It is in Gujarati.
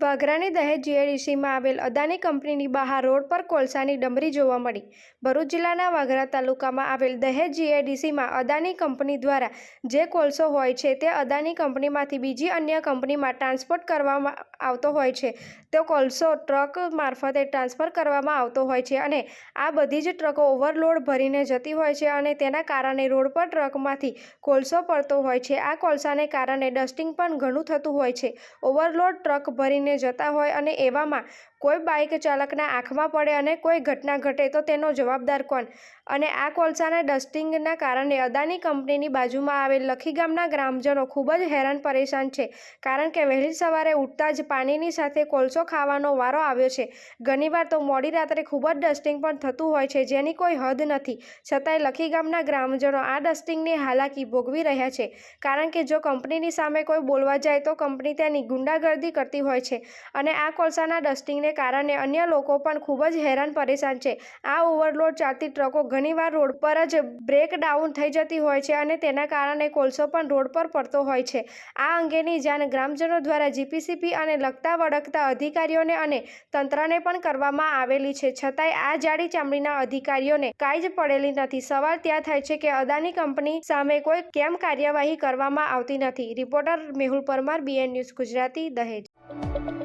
વાગરાની દહેજ જીઆઈડીસીમાં આવેલ અદાની કંપનીની બહાર રોડ પર કોલસાની ડમરી જોવા મળી. ભરૂચ જિલ્લાના વાઘરા તાલુકામાં આવેલ દહેજ જીઆઈડીસીમાં અદાની કંપની દ્વારા જે કોલસો હોય છે તે અદાની કંપનીમાંથી બીજી અન્ય કંપનીમાં ટ્રાન્સપોર્ટ કરવામાં આવતો હોય છે. તે કોલસો ટ્રક મારફતે ટ્રાન્સફર કરવામાં આવતો હોય છે અને આ બધી જ ટ્રકો ઓવરલોડ ભરીને જતી હોય છે અને તેના કારણે રોડ પર ટ્રકમાંથી કોલસો પડતો હોય છે. આ કોલસાને કારણે ડસ્ટિંગ પણ ઘણું થતું હોય છે. ઓવરલોડ ટ્રક ભરીને જતા હોય અને એવામાં કોઈ બાઇક ચાલકના આંખમાં પડે અને કોઈ ઘટના ઘટે તો તેનો જવાબદાર કોણ? અને આ કોલસાના ડસ્ટિંગના કારણે અદાની કંપનીની બાજુમાં આવેલ લખી ગામના ગ્રામજનો ખૂબ જ હેરાન પરેશાન છે, કારણ કે વહેલી સવારે ઉઠતા જ પાણીની સાથે કોલસો ખાવાનો વારો આવ્યો છે. ઘણીવાર તો મોડી રાત્રે ખૂબ જ ડસ્ટિંગ પણ થતું હોય છે, જેની કોઈ હદ નથી. છતાંય લખી ગામના ગ્રામજનો આ ડસ્ટિંગની હાલાકી ભોગવી રહ્યા છે, કારણ કે જો કંપનીની સામે કોઈ બોલવા જાય તો કંપની તેની ગુંડાગર્દી કરતી હોય છે. અને આ કોલસાના ડસ્ટિંગને કારણે અન્ય લોકો પણ ખૂબ જ હેરાન પરેશાન છે. આ ઓવરલોડ ચાલતી ટ્રકો ઘણીવાર રોડ પર જ બ્રેક ડાઉન થઈ જતી હોય છે અને તેના કારણે કોલસો પણ રોડ પર પડતો હોય છે. આ અંગેની જાણ ગ્રામજનો દ્વારા જીપીસીપી અને લગતા વળગતા અધિકારીઓને અને તંત્રને પણ કરવામાં આવેલી છે. છતાંય આ જાડી ચામડીના અધિકારીઓને કાંઈ જ પડેલી નથી. સવાલ ત્યાં થાય છે કે અદાની કંપની સામે કોઈ કેમ કાર્યવાહી કરવામાં આવતી નથી. Reporter Mehul Parmar, BN news Gujarati Dahej.